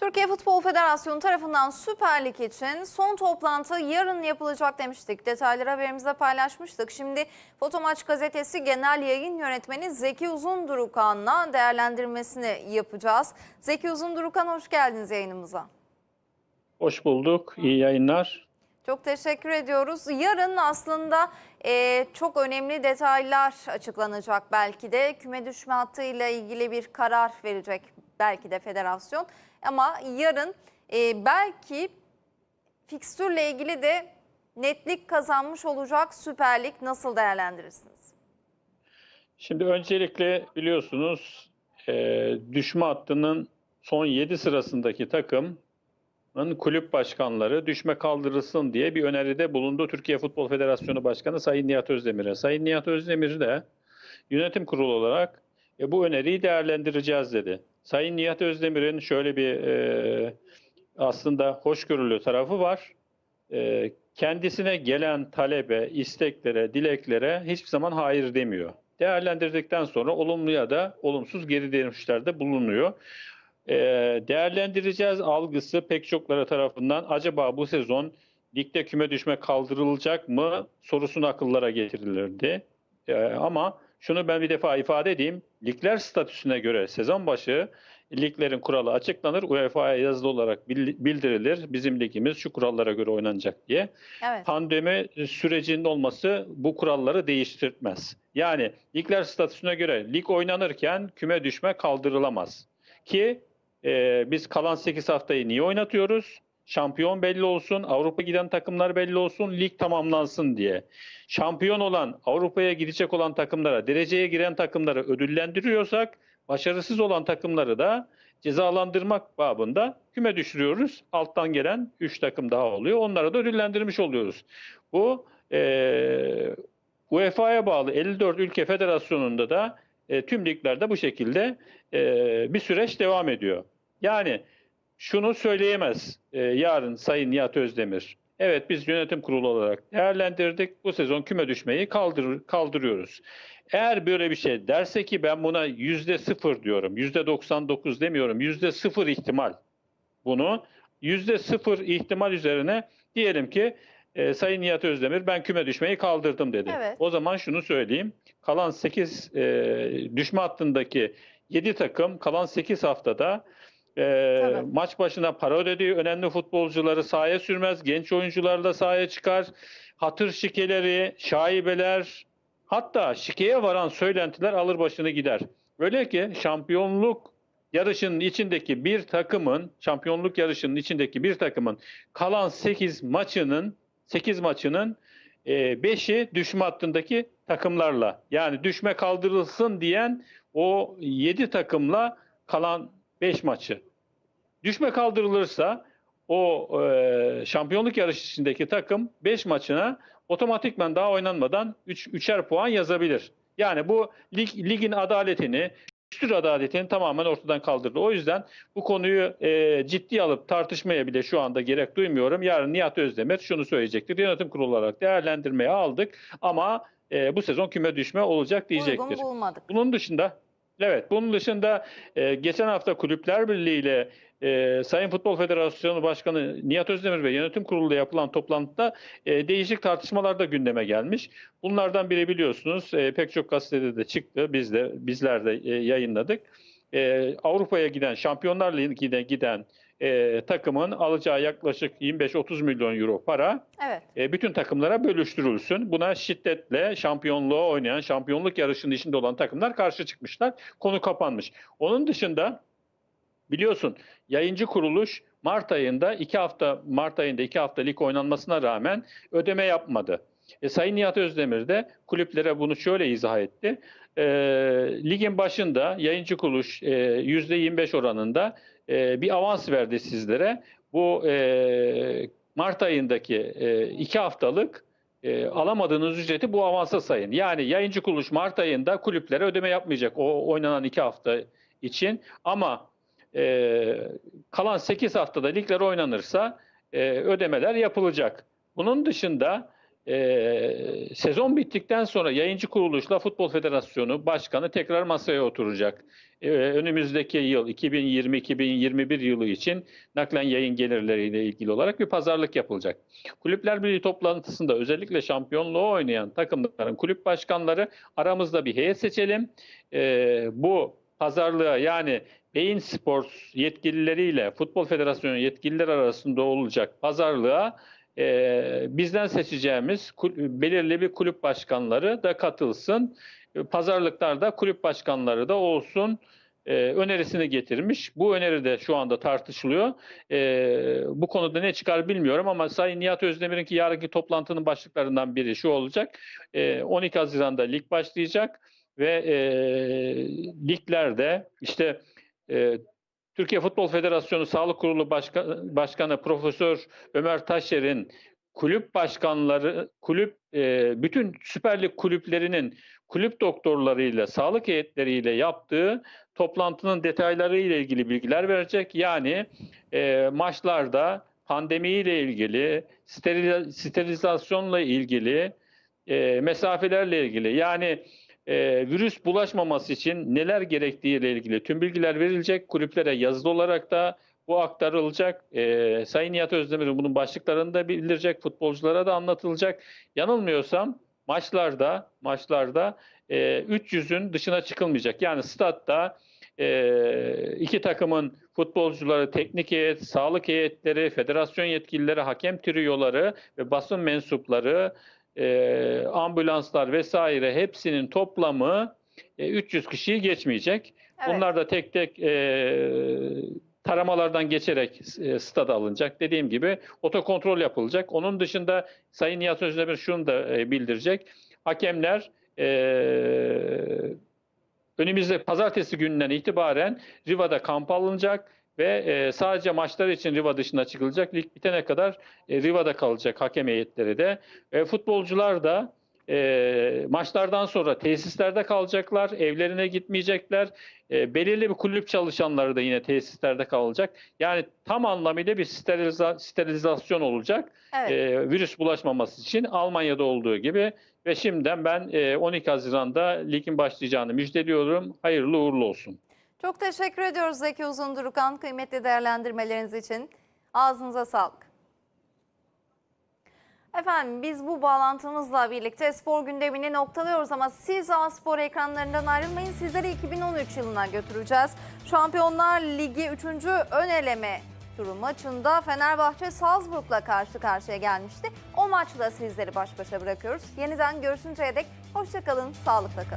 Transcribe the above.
Türkiye Futbol Federasyonu tarafından Süper Lig için son toplantı yarın yapılacak demiştik. Detayları haberimizde paylaşmıştık. Şimdi Fotomaç Gazetesi Genel Yayın Yönetmeni Zeki Uzundurukan'la değerlendirmesini yapacağız. Zeki Uzundurukan hoş geldiniz yayınımıza. Hoş bulduk. İyi yayınlar. Çok teşekkür ediyoruz. Yarın aslında e, çok önemli detaylar açıklanacak belki de. Küme düşme hattıyla ilgili bir karar verecek belki de federasyon. Ama yarın e, belki fikstürle ilgili de netlik kazanmış olacak Süper Lig nasıl değerlendirirsiniz? Şimdi öncelikle biliyorsunuz e, düşme hattının son 7 sırasındaki takımın kulüp başkanları düşme kaldırılsın diye bir öneride bulundu Türkiye Futbol Federasyonu Başkanı Sayın Nihat Özdemir'e. Sayın Nihat Özdemir de yönetim kurulu olarak e, bu öneriyi değerlendireceğiz dedi. Sayın Nihat Özdemir'in şöyle bir e, aslında hoşgörülü tarafı var. E, kendisine gelen talebe, isteklere, dileklere hiçbir zaman hayır demiyor. Değerlendirdikten sonra olumlu ya da olumsuz geri dönüşlerde bulunuyor. E, değerlendireceğiz algısı pek çokları tarafından acaba bu sezon ligde küme düşme kaldırılacak mı sorusunu akıllara getirilirdi. E, ama şunu ben bir defa ifade edeyim. Ligler statüsüne göre sezon başı liglerin kuralı açıklanır. UEFA'ya yazılı olarak bildirilir. Bizim ligimiz şu kurallara göre oynanacak diye. Evet. Pandemi sürecinin olması bu kuralları değiştirmez. Yani ligler statüsüne göre lig oynanırken küme düşme kaldırılamaz. Ki e, biz kalan 8 haftayı niye oynatıyoruz? Şampiyon belli olsun, Avrupa giden takımlar belli olsun, lig tamamlansın diye. Şampiyon olan, Avrupa'ya gidecek olan takımlara, dereceye giren takımları ödüllendiriyorsak, başarısız olan takımları da cezalandırmak babında küme düşürüyoruz. Alttan gelen 3 takım daha oluyor. Onları da ödüllendirmiş oluyoruz. Bu e, UEFA'ya bağlı 54 ülke federasyonunda da e, tüm liglerde bu şekilde e, bir süreç devam ediyor. Yani şunu söyleyemez e, yarın Sayın Nihat Özdemir. Evet biz yönetim kurulu olarak değerlendirdik. Bu sezon küme düşmeyi kaldır, kaldırıyoruz. Eğer böyle bir şey derse ki ben buna yüzde sıfır diyorum. Yüzde 99 demiyorum. Yüzde sıfır ihtimal bunu. Yüzde sıfır ihtimal üzerine diyelim ki e, Sayın Nihat Özdemir ben küme düşmeyi kaldırdım dedi. Evet. O zaman şunu söyleyeyim. Kalan 8 e, düşme hattındaki 7 takım kalan 8 haftada e, Tabii. maç başına para ödediği önemli futbolcuları sahaya sürmez. Genç oyuncular da sahaya çıkar. Hatır şikeleri, şaibeler, hatta şikeye varan söylentiler alır başını gider. Öyle ki şampiyonluk yarışının içindeki bir takımın, şampiyonluk yarışının içindeki bir takımın kalan 8 maçının 8 maçının 5'i düşme hattındaki takımlarla. Yani düşme kaldırılsın diyen o 7 takımla kalan 5 maçı. Düşme kaldırılırsa o e, şampiyonluk yarışı içindeki takım 5 maçına otomatikman daha oynanmadan 3 üç, üçer puan yazabilir. Yani bu lig, ligin adaletini, fikstür adaletini tamamen ortadan kaldırdı. O yüzden bu konuyu e, ciddi alıp tartışmaya bile şu anda gerek duymuyorum. Yarın Nihat Özdemir şunu söyleyecektir. Yönetim kurulu olarak değerlendirmeye aldık ama e, bu sezon küme düşme olacak diyecektir. Bunun dışında Evet, bunun dışında e, geçen hafta Kulüpler Birliği ile e, Sayın Futbol Federasyonu Başkanı Nihat Özdemir ve Yönetim Kurulu'nda yapılan toplantıda e, değişik tartışmalar da gündeme gelmiş. Bunlardan biri biliyorsunuz e, pek çok gazetede de çıktı, biz de bizler de e, yayınladık. E, Avrupa'ya giden, Şampiyonlar Ligi'ne giden e, takımın alacağı yaklaşık 25-30 milyon euro para Evet. e, bütün takımlara bölüştürülsün. Buna şiddetle şampiyonluğa oynayan, şampiyonluk yarışının içinde olan takımlar karşı çıkmışlar. Konu kapanmış. Onun dışında biliyorsun yayıncı kuruluş Mart ayında iki hafta Mart ayında iki hafta lig oynanmasına rağmen ödeme yapmadı. E, Sayın Nihat Özdemir de kulüplere bunu şöyle izah etti. E, ligin başında yayıncı kuruluş e, %25 oranında e, bir avans verdi sizlere. Bu e, Mart ayındaki e, iki haftalık e, alamadığınız ücreti bu avansa sayın. Yani yayıncı kuruluş Mart ayında kulüplere ödeme yapmayacak o oynanan iki hafta için. Ama e, kalan 8 haftada ligler oynanırsa e, ödemeler yapılacak. Bunun dışında e, sezon bittikten sonra yayıncı kuruluşla Futbol Federasyonu Başkanı tekrar masaya oturacak. E, önümüzdeki yıl 2020-2021 yılı için naklen yayın gelirleriyle ilgili olarak bir pazarlık yapılacak. Kulüpler Birliği toplantısında özellikle şampiyonluğu oynayan takımların kulüp başkanları aramızda bir heyet seçelim. E, bu pazarlığa yani Beyin Sports yetkilileriyle Futbol Federasyonu yetkililer arasında olacak pazarlığa e, bizden seçeceğimiz belirli bir kulüp başkanları da katılsın. E, Pazarlıklarda kulüp başkanları da olsun e, önerisini getirmiş. Bu öneri de şu anda tartışılıyor. E, bu konuda ne çıkar bilmiyorum ama Sayın Nihat Özdemir'in ki yarınki toplantının başlıklarından biri şu olacak. E, 12 Haziran'da lig başlayacak ve e, liglerde işte e, Türkiye Futbol Federasyonu Sağlık Kurulu Başka- Başkanı Profesör Ömer Taşer'in kulüp başkanları, kulüp e, bütün Süper Lig kulüplerinin kulüp doktorlarıyla, sağlık heyetleriyle yaptığı toplantının detaylarıyla ilgili bilgiler verecek. Yani e, maçlarda pandemiyle ilgili, steril, sterilizasyonla ilgili, e, mesafelerle ilgili yani e, virüs bulaşmaması için neler gerektiğiyle ilgili tüm bilgiler verilecek. Kulüplere yazılı olarak da bu aktarılacak. E, Sayın Nihat Özdemir bunun başlıklarını da bildirecek. Futbolculara da anlatılacak. Yanılmıyorsam maçlarda maçlarda e, 300'ün dışına çıkılmayacak. Yani statta e, iki takımın futbolcuları, teknik heyet, sağlık heyetleri, federasyon yetkilileri, hakem triyoları ve basın mensupları e, ambulanslar vesaire hepsinin toplamı e, 300 kişiyi geçmeyecek. Evet. Bunlar da tek tek e, taramalardan geçerek e, stada alınacak. Dediğim gibi otokontrol yapılacak. Onun dışında Sayın Nihat Özdemir şunu da e, bildirecek. Hakemler e, önümüzde pazartesi gününden itibaren Riva'da kamp alınacak ve e, sadece maçlar için Riva dışına çıkılacak. Lig bitene kadar e, Riva'da kalacak hakem heyetleri de. E, futbolcular da e, maçlardan sonra tesislerde kalacaklar, evlerine gitmeyecekler. E, belirli bir kulüp çalışanları da yine tesislerde kalacak. Yani tam anlamıyla bir steriliza- sterilizasyon olacak. Evet. E, virüs bulaşmaması için Almanya'da olduğu gibi ve şimdiden ben e, 12 Haziran'da ligin başlayacağını müjdeliyorum. Hayırlı uğurlu olsun. Çok teşekkür ediyoruz Zeki Uzundurukan kıymetli değerlendirmeleriniz için. Ağzınıza sağlık. Efendim biz bu bağlantımızla birlikte spor gündemini noktalıyoruz ama siz A Spor ekranlarından ayrılmayın. Sizleri 2013 yılına götüreceğiz. Şampiyonlar Ligi 3. ön eleme turu maçında Fenerbahçe Salzburg'la karşı karşıya gelmişti. O maçla sizleri baş başa bırakıyoruz. Yeniden görüşünceye dek hoşçakalın, sağlıkla kalın.